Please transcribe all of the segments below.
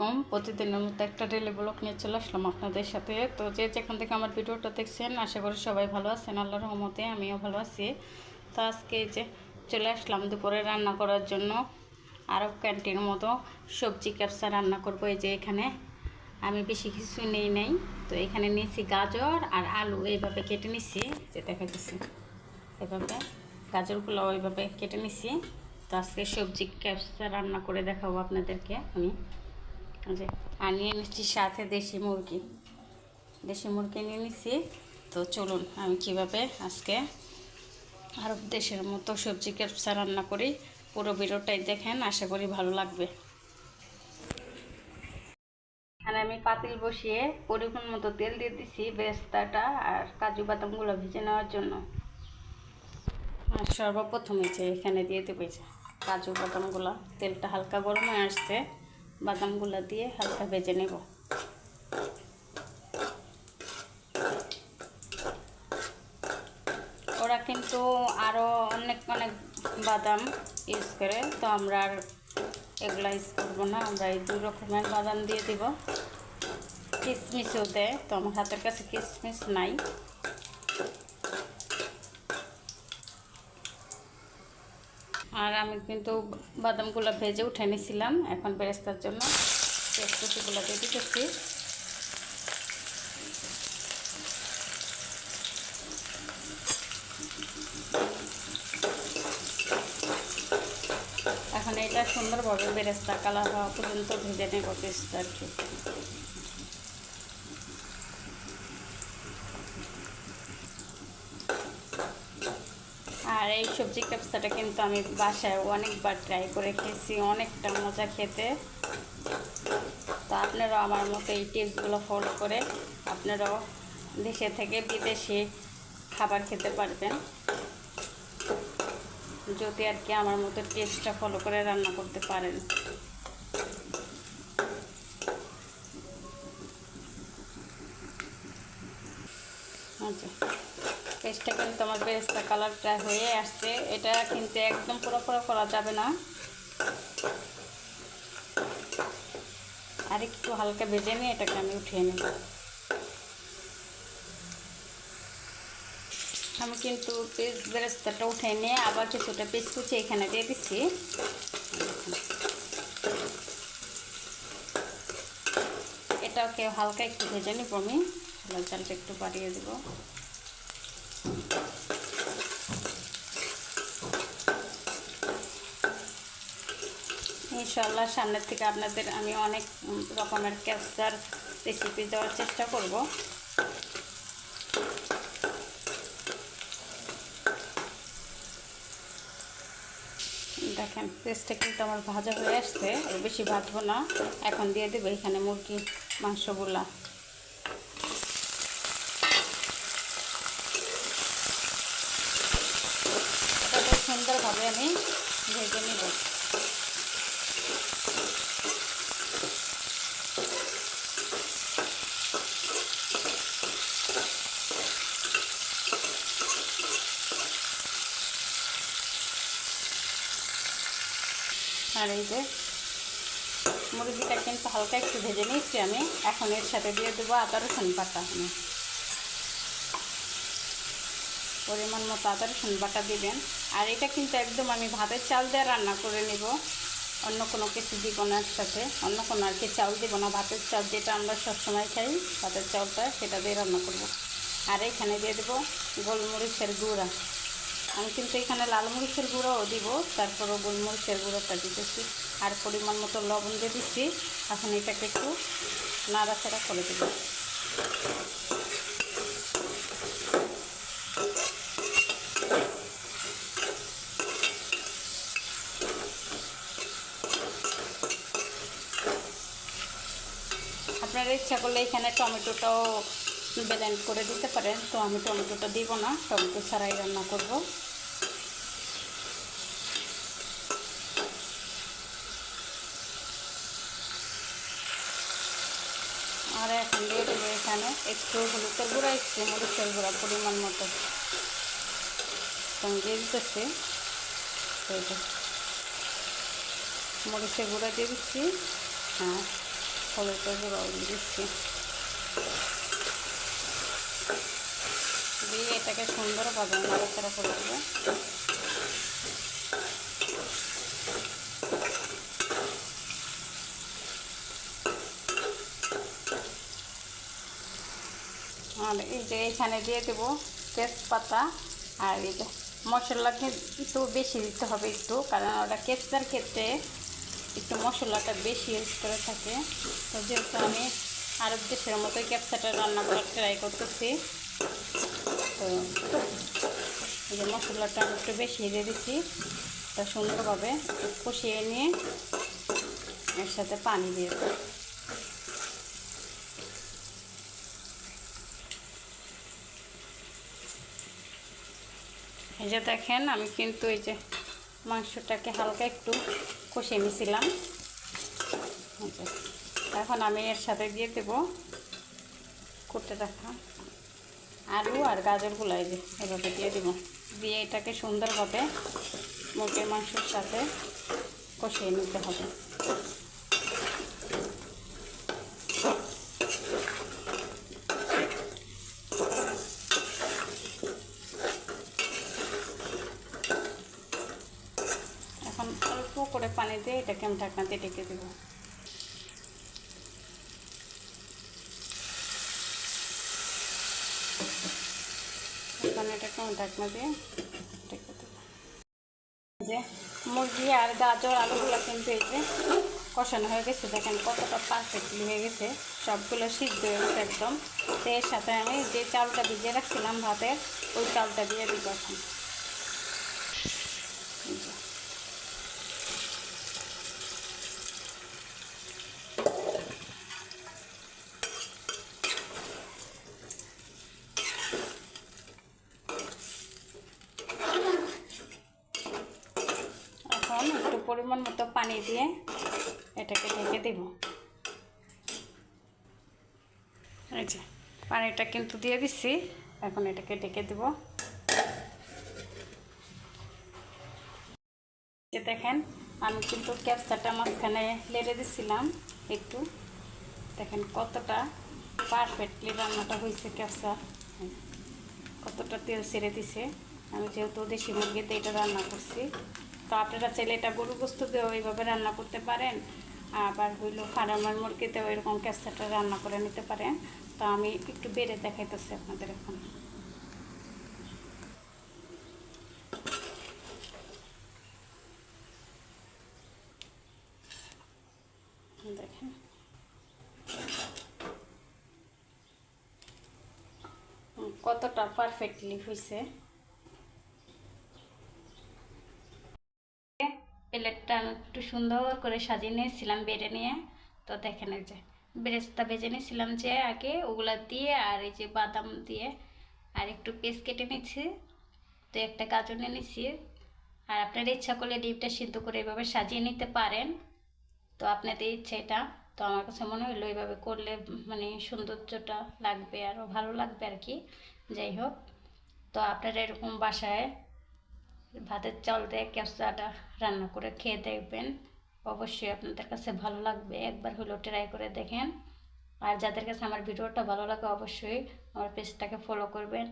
আলাইকুম। প্রতিদিনের মতো একটা ডেলি ব্লগ নিয়ে চলে আসলাম আপনাদের সাথে। তো যে যেখান থেকে আমার ভিডিওটা দেখছেন, আশা করি সবাই ভালো আছেন। আল্লাহর রহমতে আমিও ভালো আছি। তো আজকে যে চলে আসলাম দুপুরে রান্না করার জন্য। আরব ক্যান্টিনের মতো সবজি ক্যাপসা রান্না করব এই যে এখানে। আমি বেশি কিছু নেই নেই। তো এখানে নিয়েছি গাজর আর আলু এইভাবে কেটে নিচ্ছি যে দেখা যাচ্ছে এভাবে গাজরগুলো ওইভাবে কেটে নিছি। তো আজকে সবজি ক্যাপসা রান্না করে দেখাবো আপনাদেরকে আমি। যে, আর নিয়ে নিচ্ছি সাথে দেশি মুরগি। দেশি মুরগি নিয়ে নিচ্ছি। তো চলুন, আমি কীভাবে আজকে আরব দেশের মতো সবজি ক্যাপসা রান্না করি, পুরো ভিডিওটাই দেখেন, আশা করি ভালো লাগবে। এখানে আমি পাতিল বসিয়ে পরিমাণ মতো তেল দিয়ে দিছি বেস্তাটা আর কাজু বাদামগুলো ভেজে নেওয়ার জন্য। আর সর্বপ্রথমে যে এখানে দিয়ে দেবো কাজু বাদামগুলো, তেলটা হালকা গরম হয়ে আসছে। বাদামগুলো দিয়ে হালকা ভেজে নেব। ওরা কিন্তু আরও অনেক অনেক বাদাম ইউজ করে, তো আমরা আর এগুলা ইউজ করব না। আমরা এই দু রকমের বাদাম দিয়ে দিব। কিশমিশও দেয়, তো আমার হাতের কাছে কিশমিশ নাই। আর আমি কিন্তু বাদামগুলো ভেজে উঠে নিয়েছিলাম। এখন বেরেস্তার জন্য পেস্টগুলো দিয়ে দিতেছি। এখন এটা সুন্দরভাবে বেরেস্তা কালার হওয়া পর্যন্ত ভেজে নেব পেস্ট আর কি আর এই সবজি ক্যাপসাটা কিন্তু আমি বাসায় অনেকবার ট্রাই করে খেয়েছি, অনেকটা মজা খেতে। তো আপনারাও আমার মতো এই টিপসগুলো ফলো করে আপনারাও দেশে থেকে বিদেশে খাবার খেতে পারবেন। যদি আর কি আমার মতো টেস্টটা ফলো করে রান্না করতে পারেন। আচ্ছা। পেস্টটা কিন্তু আমার বেরেস্তা কালারটা হয়ে আসছে। এটা কিন্তু একদম পুরো পুরো করা যাবে না। আর একটু হালকা ভেজে নিয়ে এটাকে আমি উঠিয়ে নেব। আমি কিন্তু পিস বেরেস্তাটা উঠে নিয়ে আবার কিছুটা পিস কুচি এখানে দিয়ে দিচ্ছি। এটাকে হালকা একটু ভেজে নিব আমি। চালটা একটু বাড়িয়ে দেবো। ইনশাল্লাহ সামনের থেকে আপনাদের আমি অনেক রকমের ক্যাপসার রেসিপি দেওয়ার চেষ্টা করব। দেখেন পেস্টটা কিন্তু আমার ভাজা হয়ে আসছে বেশি ভাজবো না। এখন দিয়ে দেবে এখানে মুরগি মাংসগুলা এটা সুন্দরভাবে আমি ভেজে নেব আর এই যে মুরগিটা কিন্তু হালকা একটু ভেজে নিয়েছি আমি। এখন এর সাথে দিয়ে দেবো আদা রসুন বাটা। আমি পরিমাণ মতো আদা রসুন বাটা দিবেন। আর এটা কিন্তু একদম আমি ভাতের চাল দিয়ে রান্না করে নেব। অন্য কোনো কিছু দিব না সাথে অন্য কোনো আর কি চাল দিব না। ভাতের চাল যেটা আমরা সবসময় খাই, ভাতের চালটা সেটা দিয়ে রান্না করব। আর এখানে দিয়ে দেবো গোলমরিচের গুঁড়া। আমি কিন্তু এখানে লাল মরিচের গুঁড়োও দিব, তারপরও গোলমরিচের গুঁড়োটা দিতেছি, আর পরিমাণ মতো লবণ দিয়ে দিচ্ছি। এখন এটাকে একটু নাড়াচাড়া করে দেবো। আপনারা ইচ্ছা করলে এখানে টমেটোটাও ব্লেন্ড করে দিতে পারেন। তো আমি টমেটোটা দিব না, টমেটো ছাড়াই রান্না করব। আর এখন দিয়ে দেবো এখানে একটু হলুদের গুঁড়া, একটু মরিচের গুঁড়া পরিমাণ মতো। দিয়ে দিতেছি। মরিচের গুঁড়া দিয়ে দিচ্ছি হ্যাঁ হলুদের গুঁড়ো দিচ্ছি। দিয়ে এটাকে সুন্দরভাবে নাড়াচাড়া করে দেবো আর এই যে এখানে দিয়ে দেবো তেজপাতা আর এই যে মশলা কিন্তু বেশি দিতে হবে একটু, কারণ ওটা কেপসার ক্ষেত্রে একটু মশলাটা বেশি ইউজ করে থাকে। তো যেহেতু আমি আরব দেশের মতোই ক্যাপসাটা রান্না করার ট্রাই করতেছি তো, এই যে মশলাটা একটু বেশি দিয়ে দিচ্ছি। তা সুন্দরভাবে কষিয়ে নিয়ে এর সাথে পানি দিয়ে দেবো। এই যে দেখেন, আমি কিন্তু এই যে মাংসটাকে হালকা একটু কষিয়ে নিয়েছিলাম। এখন আমি এর সাথে দিয়ে দেবো করতে রাখা আলু আর গাজরগুলো এই যে, এভাবে দিয়ে দিব। দিয়ে এটাকে সুন্দরভাবে মুরগির মাংসের সাথে কষিয়ে নিতে হবে। এখন অল্প করে পানি দিয়ে এটাকে আমি ঢাকনাতে ডেকে দেবো এখন এটাকে আমি ঢাকনা দিয়ে ঢেকে যে মুরগি আর গাজর, আলুগুলো কিন্তু এই যে কষানো হয়ে গেছে, দেখেন কতটা পারফেক্টলি হয়ে গেছে। সবগুলো সিদ্ধ হয়ে গেছে একদম। তো এর সাথে আমি যে চালটা ভিজিয়ে রাখছিলাম ভাতের, ওই চালটা দিয়ে দিব এখন এই যে। এখন একটু পরিমাণ মতো পানি দিয়ে এটাকে ঢেকে দেব। পানিটা কিন্তু দিয়ে দিচ্ছি এখন এটাকে ঢেকে দেব। দেখেন, আমি কিন্তু ক্যাপসাটা মাঝখানে লেড়ে দিছিলাম একটু। দেখেন কতটা পারফেক্টলি রান্নাটা হয়েছে ক্যাপসা কতটা তেল ছেড়ে দিছে। আমি যেহেতু দেশি মুরগিতে এটা রান্না করছি তো আপনারা চাইলে এটা গরু গোস্ত দিয়েও এইভাবে রান্না করতে পারেন। আবার হইল ফার্মার মুরগিতেও এরকম ক্যাপসাটা রান্না করে নিতে পারেন। তো আমি একটু বেড়ে দেখাইতেছি আপনাদের এখন। দেখেন। কতটা পারফেক্টলি হয়েছে প্লেটটা একটু সুন্দর করে সাজিয়ে নিয়েছিলাম বেড়ে নিয়ে। তো দেখেন এই যে, বেরেস্তা ভেজে নিয়েছিলাম যে আগে, ওগুলা দিয়ে আর এই যে বাদাম দিয়ে। আর একটু পেস্ট কেটে নিচ্ছি তো একটা গাজর নিয়ে নিচ্ছি আর আপনার ইচ্ছা করলে ডিমটা সিদ্ধ করে এভাবে সাজিয়ে নিতে পারেন। তো আপনাদের ইচ্ছে এটা। তো আমার কাছে মনে হলো এইভাবে করলে মানে সৌন্দর্যটা লাগবে আরও ভালো লাগবে আর কি। যাই হোক, তো আপনারা এরকম বাসায় ভাতের চাল দিয়ে ক্যাপসাটা রান্না করে খেয়ে দেখবেন। অবশ্যই আপনাদের কাছে ভালো লাগবে। একবার হলেও ট্রাই করে দেখেন। আর যাদের কাছে আমার ভিডিওটা ভালো লাগে, অবশ্যই আমার পেজটাকে ফলো করবেন।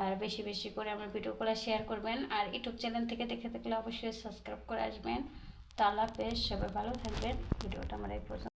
আর বেশি বেশি করে আমার ভিডিওগুলো শেয়ার করবেন। আর ইউটিউব চ্যানেল থেকে দেখে থাকলে অবশ্যই সাবস্ক্রাইব করে আসবেন। তো আল্লাহ সবাই ভালো থাকবেন। ভিডিওটা আমার এই পর্যন্ত।